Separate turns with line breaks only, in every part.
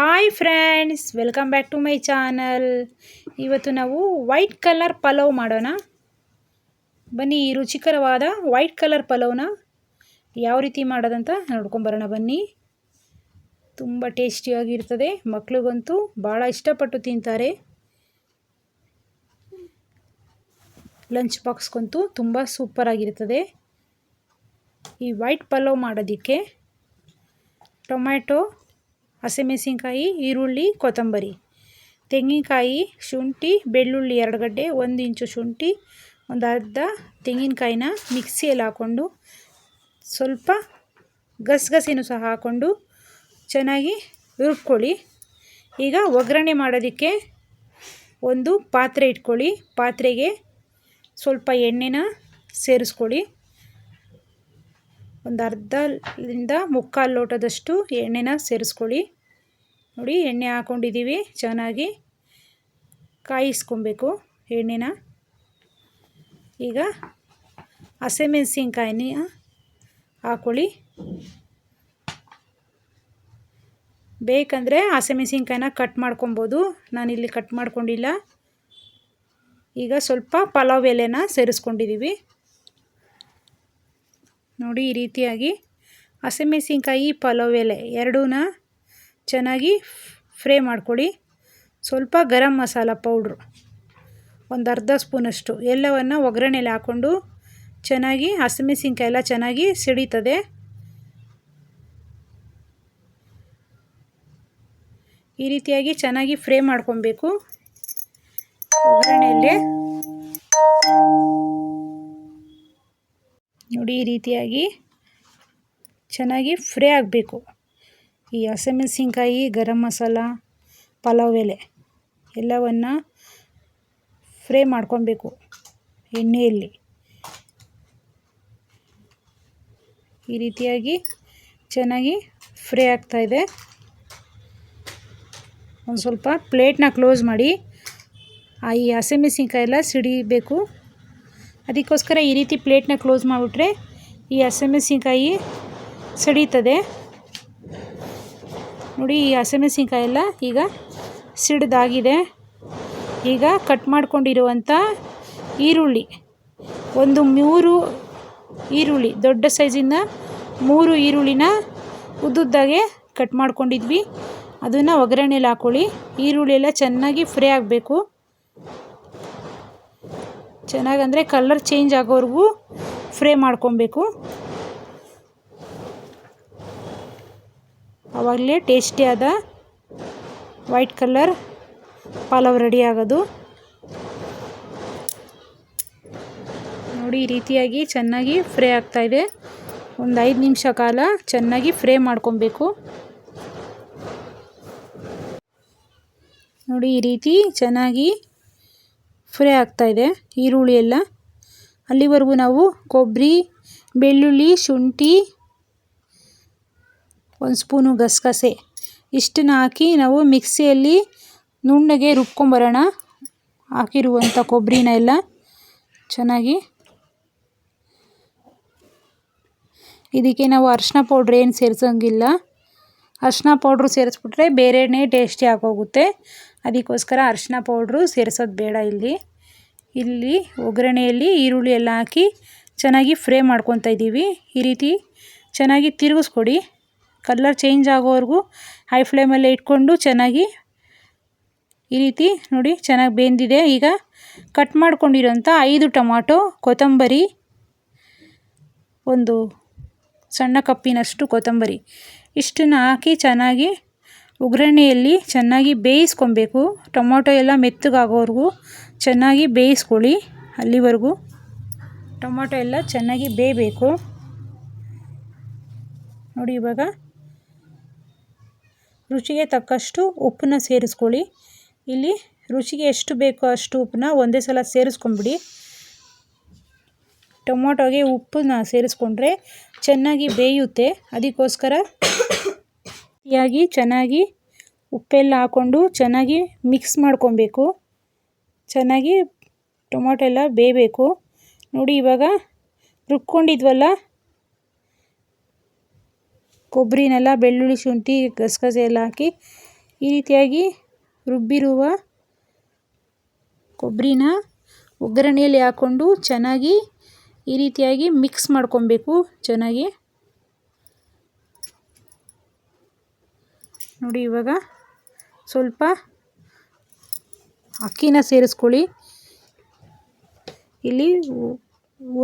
Hi friends welcome back to my channel ಇವತ್ತು ನಾವು white colour pulao ಮಾಡೋಣ. ಬನ್ನಿ ರುಚಿಕರವಾದ ವೈಟ್ ಕಲರ್ ಪಲಾವ್ನ ಯಾವ ರೀತಿ ಮಾಡೋದಂತ ನೋಡ್ಕೊಂಬರೋಣ ಬನ್ನಿ. ತುಂಬ ಟೇಸ್ಟಿಯಾಗಿರ್ತದೆ ಮಕ್ಳಿಗಂತೂ ಭಾಳ ಇಷ್ಟಪಟ್ಟು ತಿಂತಾರೆ. ಲಂಚ್ ಬಾಕ್ಸ್ಗಂತೂ ತುಂಬ ಸೂಪರಾಗಿರ್ತದೆ ಈ ವೈಟ್ ಪಲಾವ್ ಮಾಡೋದಕ್ಕೆ ಟೊಮ್ಯಾಟೊ ಹಸಿಮೆಣಸಿನ್ಕಾಯಿ, ಈರುಳ್ಳಿ, ಕೊತ್ತಂಬರಿ. ತೆಂಗಿನಕಾಯಿ, ಶುಂಠಿ, ಬೆಳ್ಳುಳ್ಳಿ ಎರಡು ಗಡ್ಡೆ ಒಂದು ಇಂಚು ಶುಂಠಿ, ಒಂದು ಅರ್ಧ ತೆಂಗಿನಕಾಯಿನ ಮಿಕ್ಸಿಯಲ್ಲಿ ಹಾಕ್ಕೊಂಡು ಸ್ವಲ್ಪ ಗಸಗಸೆನೂ ಸಹ ಹಾಕ್ಕೊಂಡು ಚೆನ್ನಾಗಿ ರುಬ್ಕೊಳ್ಳಿ ಈಗ ಒಗ್ಗರಣೆ ಮಾಡೋದಕ್ಕೆ ಒಂದು ಪಾತ್ರೆ ಇಟ್ಕೊಳ್ಳಿ. ಪಾತ್ರೆಗೆ ಸ್ವಲ್ಪ ಎಣ್ಣೆನ ಸೇರಿಸ್ಕೊಳ್ಳಿ. ಒಂದು ಅರ್ಧದಿಂದ ಮುಕ್ಕಾಲು ಲೋಟದಷ್ಟು ಎಣ್ಣೆನ ಸೇರಿಸ್ಕೊಳ್ಳಿ. ನೋಡಿ, ಎಣ್ಣೆ ಹಾಕ್ಕೊಂಡಿದ್ದೀವಿ ಚೆನ್ನಾಗಿ ಕಾಯಿಸ್ಕೊಬೇಕು ಎಣ್ಣೆನ. ಈಗ ಹಸಿಮೆಣ್ಸಿನ್ಕಾಯಿನ ಹಾಕ್ಕೊಳ್ಳಿ ಬೇಕಂದರೆ ಹಸಿಮೆಣ್ಸಿನ್ಕಾಯಿನ ಕಟ್ ಮಾಡ್ಕೊಬೋದು. ನಾನಿಲ್ಲಿ ಕಟ್ ಮಾಡ್ಕೊಂಡಿಲ್ಲ. ಈಗ ಸ್ವಲ್ಪ ಪಲಾವ್ ಎಲೆನ ಸೇರಿಸ್ಕೊಂಡಿದ್ದೀವಿ. ನೋಡಿ ಈ ರೀತಿಯಾಗಿ ಹಸಿಮೆಣಸಿನ್ಕಾಯಿ ಪಲಾವ್ ಎಲೆ ಎರಡೂನ ಚೆನ್ನಾಗಿ ಫ್ರೈ ಮಾಡ್ಕೊಳ್ಳಿ. ಸ್ವಲ್ಪ ಗರಂ ಮಸಾಲ ಪೌಡ್ರು, ಒಂದು ಅರ್ಧ ಸ್ಪೂನಷ್ಟು ಎಲ್ಲವನ್ನು ಒಗ್ಗರಣೆಯಲ್ಲಿ ಹಾಕ್ಕೊಂಡು ಚೆನ್ನಾಗಿ ಹಸಿಮೆಣಸಿನ್ಕಾಯಿ ಎಲ್ಲ ಚೆನ್ನಾಗಿ ಸಿಡಿತದೆ. ಈ ರೀತಿಯಾಗಿ ಚೆನ್ನಾಗಿ ಫ್ರೈ ಮಾಡ್ಕೊಬೇಕು. ಒಗ್ಗರಣೆಯಲ್ಲಿ ನೋಡಿ ಈ ರೀತಿಯಾಗಿ ಚೆನ್ನಾಗಿ ಫ್ರೈ ಆಗಬೇಕು. ಈ ಹಸಿಮೆಣಸಿನ್ಕಾಯಿ, ಗರಂ ಮಸಾಲ, ಪಲಾವ್ ಎಲೆ ಎಲ್ಲವನ್ನು ಫ್ರೈ ಮಾಡ್ಕೊಬೇಕು ಎಣ್ಣೆಯಲ್ಲಿ. ಈ ರೀತಿಯಾಗಿ ಚೆನ್ನಾಗಿ ಫ್ರೈ ಆಗ್ತಾಯಿದೆ ಒಂದು ಸ್ವಲ್ಪ ಪ್ಲೇಟ್ನ ಕ್ಲೋಸ್ ಮಾಡಿ ಆ ಈ ಹಸಿಮೆಣಸಿನ್ಕಾಯಿ ಎಲ್ಲ ಸಿಡಿಬೇಕು. ಅದಕ್ಕೋಸ್ಕರ ಈ ರೀತಿ ಪ್ಲೇಟ್ನ ಕ್ಲೋಸ್ ಮಾಡಿಬಿಟ್ರೆ ಈ ಹಸಿಮೆಣಸಿನ್ಕಾಯಿ ಸಡೀತದೆ. ನೋಡಿ, ಈ ಹಸಿಮೆಣಸಿನ್ಕಾಯಿ ಎಲ್ಲ ಈಗ ಸಿಡ್ದಾಗಿದೆ. ಈಗ ಕಟ್ ಮಾಡ್ಕೊಂಡಿರುವಂಥ ಈರುಳ್ಳಿ, ಒಂದು ಮೂರು ಈರುಳ್ಳಿ, ದೊಡ್ಡ ಸೈಜಿಂದ ಮೂರು ಈರುಳ್ಳಿನ ಉದ್ದುದ್ದಾಗೆ ಕಟ್ ಮಾಡ್ಕೊಂಡಿದ್ವಿ. ಅದನ್ನು ಒಗ್ಗರಣೆಯಲ್ಲಿ ಹಾಕ್ಕೊಳ್ಳಿ ಈರುಳ್ಳಿ ಎಲ್ಲ ಚೆನ್ನಾಗಿ ಫ್ರೈ ಆಗಬೇಕು. ಚೆನ್ನಾಗಿ ಅಂದರೆ ಕಲರ್ ಚೇಂಜ್ ಆಗೋವರೆಗೂ ಫ್ರೈ ಮಾಡ್ಕೊಬೇಕು. ಆವಾಗಲೇ ಟೇಸ್ಟಿಯಾದ ವೈಟ್ ಕಲರ್ ಪಲಾವ್ ರೆಡಿ ಆಗೋದು. ನೋಡಿ, ಈ ರೀತಿಯಾಗಿ ಚೆನ್ನಾಗಿ ಫ್ರೈ ಆಗ್ತಾಯಿದೆ ಒಂದು ಐದು ನಿಮಿಷ ಕಾಲ ಚೆನ್ನಾಗಿ ಫ್ರೈ ಮಾಡ್ಕೊಬೇಕು. ನೋಡಿ, ಈ ರೀತಿ ಚೆನ್ನಾಗಿ ಫ್ರೈ ಆಗ್ತಾಯಿದೆ ಈರುಳ್ಳಿ ಎಲ್ಲ. ಅಲ್ಲಿವರೆಗೂ ನಾವು ಕೊಬ್ಬರಿ, ಬೆಳ್ಳುಳ್ಳಿ, ಶುಂಠಿ, ಒಂದು ಸ್ಪೂನು ಗಸಗಸೆ ಇಷ್ಟನ್ನು ಹಾಕಿ ನಾವು ಮಿಕ್ಸಿಯಲ್ಲಿ ನುಣ್ಣಗೆ ರುಬ್ಕೊಂಬರೋಣ. ಹಾಕಿರುವಂಥ ಕೊಬ್ಬರಿನ ಎಲ್ಲ ಚೆನ್ನಾಗಿ. ಇದಕ್ಕೆ ನಾವು ಅರಿಶಿನ ಪೌಡ್ರ್ ಏನು ಸೇರಿಸೋಂಗಿಲ್ಲ. ಅರಿಶಿನ ಪೌಡ್ರು ಸೇರಿಸ್ಬಿಟ್ರೆ ಬೇರೆನೇ ಟೇಸ್ಟಿ ಆಗೋಗುತ್ತೆ. ಅದಕ್ಕೋಸ್ಕರ ಅರಿಶಿನ ಪೌಡ್ರು ಸೇರಿಸೋದು ಬೇಡ ಇಲ್ಲಿ. ಇಲ್ಲಿ ಒಗ್ಗರಣೆಯಲ್ಲಿ ಈರುಳ್ಳಿ ಎಲ್ಲ ಹಾಕಿ ಚೆನ್ನಾಗಿ ಫ್ರೈ ಮಾಡ್ಕೊತಾ ಇದ್ದೀವಿ. ಈ ರೀತಿ ಚೆನ್ನಾಗಿ ತಿರುಗಿಸ್ಕೊಡಿ. ಕಲರ್ ಚೇಂಜ್ ಆಗೋವರೆಗೂ ಹೈ ಫ್ಲೇಮಲ್ಲೇ ಇಟ್ಕೊಂಡು ಚೆನ್ನಾಗಿ ಈ ರೀತಿ ನೋಡಿ ಚೆನ್ನಾಗಿ ಬೆಂದಿದೆ. ಈಗ ಕಟ್ ಮಾಡ್ಕೊಂಡಿರೋಂಥ ಐದು ಟೊಮಾಟೊ, ಕೊತ್ತಂಬರಿ, ಒಂದು ಸಣ್ಣ ಕಪ್ಪಿನಷ್ಟು ಕೊತ್ತಂಬರಿ. ಇಷ್ಟನ್ನು ಹಾಕಿ ಚೆನ್ನಾಗಿ ಒಗ್ಗರಣೆಯಲ್ಲಿ ಚೆನ್ನಾಗಿ ಬೇಯಿಸ್ಕೊಬೇಕು. ಟೊಮೊಟೊ ಎಲ್ಲ ಮೆತ್ತಗಾಗೋವರೆಗೂ ಚೆನ್ನಾಗಿ ಬೇಯಿಸ್ಕೊಳ್ಳಿ ಅಲ್ಲಿವರೆಗೂ. ಟೊಮೊಟೊ ಎಲ್ಲ ಚೆನ್ನಾಗಿ ಬೇಯಬೇಕು. ನೋಡಿ ಇವಾಗ ರುಚಿಗೆ ತಕ್ಕಷ್ಟು ಉಪ್ಪನ್ನ ಸೇರಿಸ್ಕೊಳ್ಳಿ. ಇಲ್ಲಿ ರುಚಿಗೆ ಎಷ್ಟು ಬೇಕೋ ಅಷ್ಟು ಉಪ್ಪನ್ನ ಒಂದೇ ಸಲ ಸೇರಿಸ್ಕೊಂಬಿಡಿ. ಟೊಮೊಟೊಗೆ ಉಪ್ಪನ್ನ ಸೇರಿಸ್ಕೊಂಡ್ರೆ ಚೆನ್ನಾಗಿ ಬೇಯುತ್ತೆ. ಅದಕ್ಕೋಸ್ಕರ ರೀತಿಯಾಗಿ ಚೆನ್ನಾಗಿ ಉಪ್ಪೆಲ್ಲ ಹಾಕ್ಕೊಂಡು ಚೆನ್ನಾಗಿ ಮಿಕ್ಸ್ ಮಾಡ್ಕೊಬೇಕು. ಚೆನ್ನಾಗಿ ಟೊಮೊಟೊ ಎಲ್ಲ ಬೇಯಬೇಕು. ನೋಡಿ ಇವಾಗ ರುಬ್ಕೊಂಡಿದ್ವಲ್ಲ? ಕೊಬ್ಬರಿನೆಲ್ಲ, ಬೆಳ್ಳುಳ್ಳಿ ಶುಂಠಿ, ಗಸಗಸೆ ಎಲ್ಲ ಹಾಕಿ ಈ ರೀತಿಯಾಗಿ ರುಬ್ಬಿರುವ ಕೊಬ್ಬರಿನ ಒಗ್ಗರಣೆಯಲ್ಲಿ ಹಾಕ್ಕೊಂಡು ಚೆನ್ನಾಗಿ ಈ ರೀತಿಯಾಗಿ ಮಿಕ್ಸ್ ಮಾಡ್ಕೊಬೇಕು. ಚೆನ್ನಾಗಿ ನೋಡಿ ಇವಾಗ ಸ್ವಲ್ಪ ಅಕ್ಕಿನ ಸೇರಿಸ್ಕೊಳ್ಳಿ. ಇಲ್ಲಿ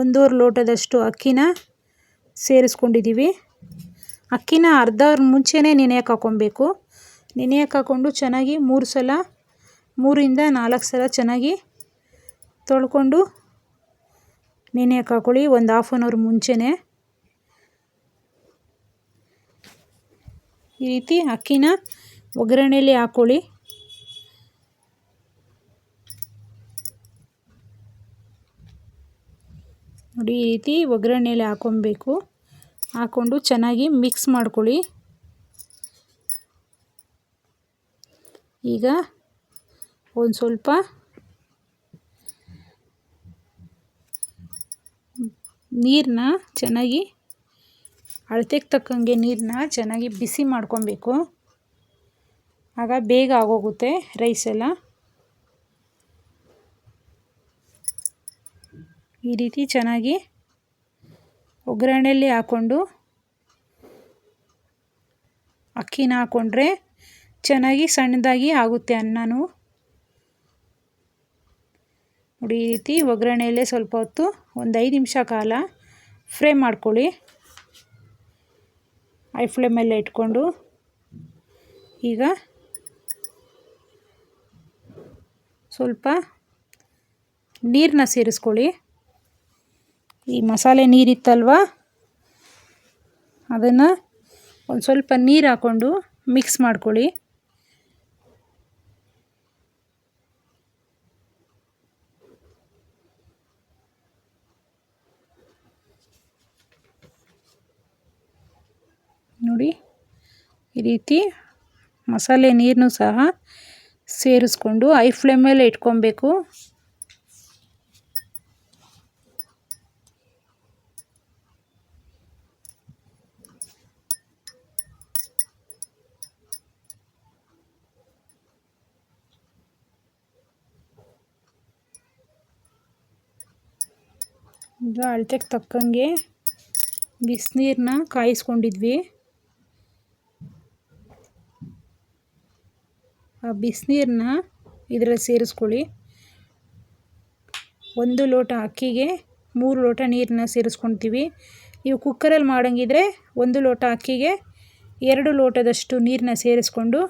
ಒಂದೂವರೆ ಲೋಟದಷ್ಟು ಅಕ್ಕಿನ ಸೇರಿಸ್ಕೊಂಡಿದ್ದೀವಿ. ಅಕ್ಕಿನ ಅರ್ಧ ಮುಂಚೆನೇ ನೆನೆಯಕ್ಕೆ ಹಾಕ್ಕೊಬೇಕು ನೆನೆಯಕ್ಕೆ ಹಾಕ್ಕೊಂಡು ಚೆನ್ನಾಗಿ ಮೂರು ಸಲ, ಮೂರಿಂದ ನಾಲ್ಕು ಸಲ ಚೆನ್ನಾಗಿ ತೊಳ್ಕೊಂಡು ನೆನೆಯಕ್ಕೆ ಹಾಕ್ಕೊಳ್ಳಿ ಒಂದು ಹಾಫ್ ಆನ್ ಅವರ್ ಮುಂಚೆನೇ. ಈ ರೀತಿ ಅಕ್ಕಿನ ಒಗ್ಗರಣೆಯಲ್ಲಿ ಹಾಕ್ಕೊಳ್ಳಿ ನೋಡಿ, ಈ ರೀತಿ ಒಗ್ಗರಣೆಯಲ್ಲಿ ಹಾಕೊಬೇಕು ಹಾಕ್ಕೊಂಡು ಚೆನ್ನಾಗಿ ಮಿಕ್ಸ್ ಮಾಡ್ಕೊಳ್ಳಿ. ಈಗ ಒಂದು ಸ್ವಲ್ಪ ನೀರನ್ನ ಚೆನ್ನಾಗಿ ಅಳತೆಗೆ ತಕ್ಕಂಗೆ ನೀರನ್ನ ಚೆನ್ನಾಗಿ ಬಿಸಿ ಮಾಡ್ಕೊಬೇಕು. ಆಗ ಬೇಗ ಆಗೋಗುತ್ತೆ ರೈಸ್ ಎಲ್ಲ ಈ ರೀತಿ ಚೆನ್ನಾಗಿ ಒಗ್ಗರಣೆಯಲ್ಲಿ ಹಾಕ್ಕೊಂಡು ಅಕ್ಕಿನ ಹಾಕ್ಕೊಂಡ್ರೆ ಚೆನ್ನಾಗಿ ಸಣ್ಣದಾಗಿ ಆಗುತ್ತೆ ಅನ್ನನೂ. ನೋಡಿ ಈ ರೀತಿ ಒಗ್ಗರಣೆಯಲ್ಲೇ ಸ್ವಲ್ಪ ಹೊತ್ತು ಒಂದು ಐದು ನಿಮಿಷ ಕಾಲ ಫ್ರೈ ಮಾಡ್ಕೊಳ್ಳಿ. ಐ ಫ್ಲೇಮಲ್ಲೇ ಇಟ್ಕೊಂಡು ಈಗ ಸ್ವಲ್ಪ ನೀರನ್ನ ಸೇರಿಸ್ಕೊಳ್ಳಿ. ಈ ಮಸಾಲೆ ನೀರಿತ್ತಲ್ವ? ಅದನ್ನು ಒಂದು ಸ್ವಲ್ಪ ನೀರು ಹಾಕ್ಕೊಂಡು ಮಿಕ್ಸ್ ಮಾಡ್ಕೊಳ್ಳಿ. ನೋಡಿ ಈ ರೀತಿ ಮಸಾಲೆ ನೀರನ್ನು ಸಹ ಸೇರಿಸ್ಕೊಂಡು ಐ ಫ್ಲೇಮಲ್ಲೇ ಇಟ್ಕೊಬೇಕು ಈಗ ಅಳತೆಗೆ ತಕ್ಕಂಗೆ ಬಿಸಿನೀರನ್ನ ಕಾಯಿಸ್ಕೊಂಡಿದ್ವಿ ಆ ಬಿಸಿನೀರನ್ನ ಇದರಲ್ಲಿ ಸೇರಿಸ್ಕೊಳ್ಳಿ. ಒಂದು ಲೋಟ ಅಕ್ಕಿಗೆ ಮೂರು ಲೋಟ ನೀರನ್ನ ಸೇರಿಸ್ಕೊಳ್ತೀವಿ ನೀವು ಕುಕ್ಕರಲ್ಲಿ ಮಾಡೋಂಗಿದ್ರೆ ಒಂದು ಲೋಟ ಅಕ್ಕಿಗೆ ಎರಡು ಲೋಟದಷ್ಟು ನೀರನ್ನ ಸೇರಿಸ್ಕೊಂಡು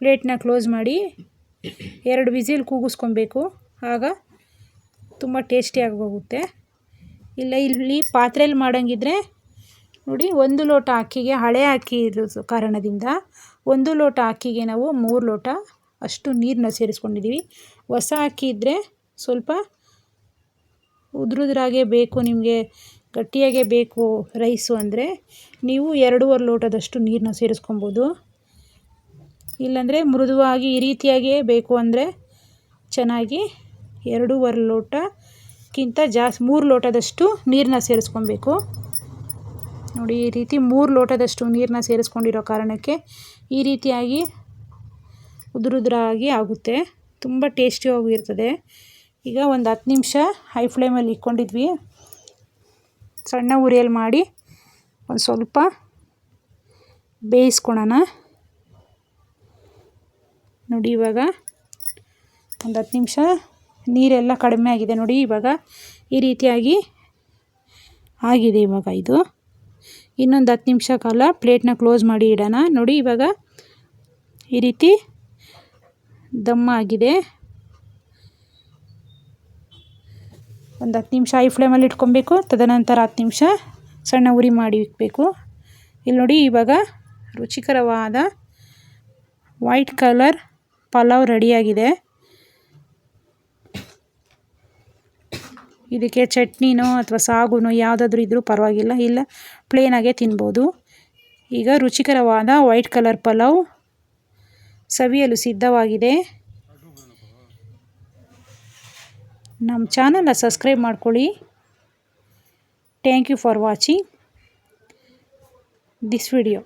ಪ್ಲೇಟ್ನ ಕ್ಲೋಸ್ ಮಾಡಿ ಎರಡು ವಿಸಿಲ್ ಕೂಗಿಸ್ಕೊಬೇಕು. ಆಗ ತುಂಬ ಟೇಸ್ಟಿಯಾಗಿ ಹೋಗುತ್ತೆ. ಇಲ್ಲ, ಇಲ್ಲಿ ಪಾತ್ರೆಯಲ್ಲಿ ಮಾಡೋಂಗಿದ್ರೆ ನೋಡಿ, ಒಂದು ಲೋಟ ಅಕ್ಕಿಗೆ ಹಳೆ ಅಕ್ಕಿ ಇರೋ ಕಾರಣದಿಂದ ಒಂದು ಲೋಟ ಅಕ್ಕಿಗೆ ನಾವು ಮೂರು ಲೋಟ ಅಷ್ಟು ನೀರನ್ನ ಸೇರಿಸ್ಕೊಂಡಿದ್ದೀವಿ ಹೊಸ ಅಕ್ಕಿ ಇದ್ದರೆ ಸ್ವಲ್ಪ ಉದುರುದ್ರಾಗೆ ಬೇಕು, ನಿಮಗೆ ಗಟ್ಟಿಯಾಗೆ ಬೇಕು ರೈಸು ಅಂದರೆ ನೀವು ಎರಡೂವರೆ ಲೋಟದಷ್ಟು ನೀರನ್ನ ಸೇರಿಸ್ಕೊಬೋದು. ಇಲ್ಲಾಂದರೆ ಮೃದುವಾಗಿ ಈ ರೀತಿಯಾಗಿಯೇ ಬೇಕು ಅಂದರೆ ಚೆನ್ನಾಗಿ ಎರಡೂವರೆ ಲೋಟಕ್ಕಿಂತ ಜಾಸ್ತಿ ಮೂರು ಲೋಟದಷ್ಟು ನೀರನ್ನ ಸೇರಿಸ್ಕೊಬೇಕು. ನೋಡಿ, ಈ ರೀತಿ ಮೂರು ಲೋಟದಷ್ಟು ನೀರನ್ನ ಸೇರಿಸ್ಕೊಂಡಿರೋ ಕಾರಣಕ್ಕೆ ಈ ರೀತಿಯಾಗಿ ಉದುರುದ್ರಾಗಿ ಆಗುತ್ತೆ. ತುಂಬ ಟೇಸ್ಟಿಯಾಗಿರ್ತದೆ ಈಗ ಒಂದು ಹತ್ತು ನಿಮಿಷ ಹೈ ಫ್ಲೇಮಲ್ಲಿ ಇಟ್ಕೊಂಡಿದ್ವಿ ಸಣ್ಣ ಉರಿಯಲ್ಲಿ ಮಾಡಿ ಒಂದು ಸ್ವಲ್ಪ ಬೇಯಿಸ್ಕೊಳೋಣ. ನೋಡಿ, ಇವಾಗ ಒಂದು ಹತ್ತು ನಿಮಿಷ ನೀರೆಲ್ಲ ಕಡಿಮೆ ಆಗಿದೆ. ನೋಡಿ, ಇವಾಗ ಈ ರೀತಿಯಾಗಿ ಆಗಿದೆ ಇವಾಗ ಇದು. ಇನ್ನೊಂದು ಹತ್ತು ನಿಮಿಷ ಕಾಲ ಪ್ಲೇಟ್ನ ಕ್ಲೋಸ್ ಮಾಡಿ ಇಡೋಣ. ನೋಡಿ, ಇವಾಗ ಈ ರೀತಿ ದಮ್ಮ ಆಗಿದೆ. ಒಂದು ಹತ್ತು ನಿಮಿಷ ಐ ಫ್ಲೇಮಲ್ಲಿ ಇಟ್ಕೊಬೇಕು. ತದನಂತರ ಹತ್ತು ನಿಮಿಷ ಸಣ್ಣ ಉರಿ ಮಾಡಿ ಇಕ್ಕಬೇಕು ಇಲ್ಲಿ ನೋಡಿ, ಇವಾಗ ರುಚಿಕರವಾದ ವೈಟ್ ಕಲರ್ ಪಲಾವ್ ರೆಡಿಯಾಗಿದೆ ಇದಕ್ಕೆ ಚಟ್ನಿನೋ ಅಥವಾ ಸಾಗುನೋ ಯಾವುದಾದ್ರೂ ಇದ್ದರೂ ಪರವಾಗಿಲ್ಲ. ಇಲ್ಲ ಪ್ಲೇನಾಗೆ ತಿನ್ಬೋದು. ಈಗ ರುಚಿಕರವಾದ ವೈಟ್ ಕಲರ್ ಪಲಾವ್ ಸವಿಯಲು ಸಿದ್ಧವಾಗಿದೆ. ನಮ್ಮ ಚಾನಲ್ನ ಸಬ್ಸ್ಕ್ರೈಬ್ ಮಾಡ್ಕೊಳ್ಳಿ. Thank you for watching this video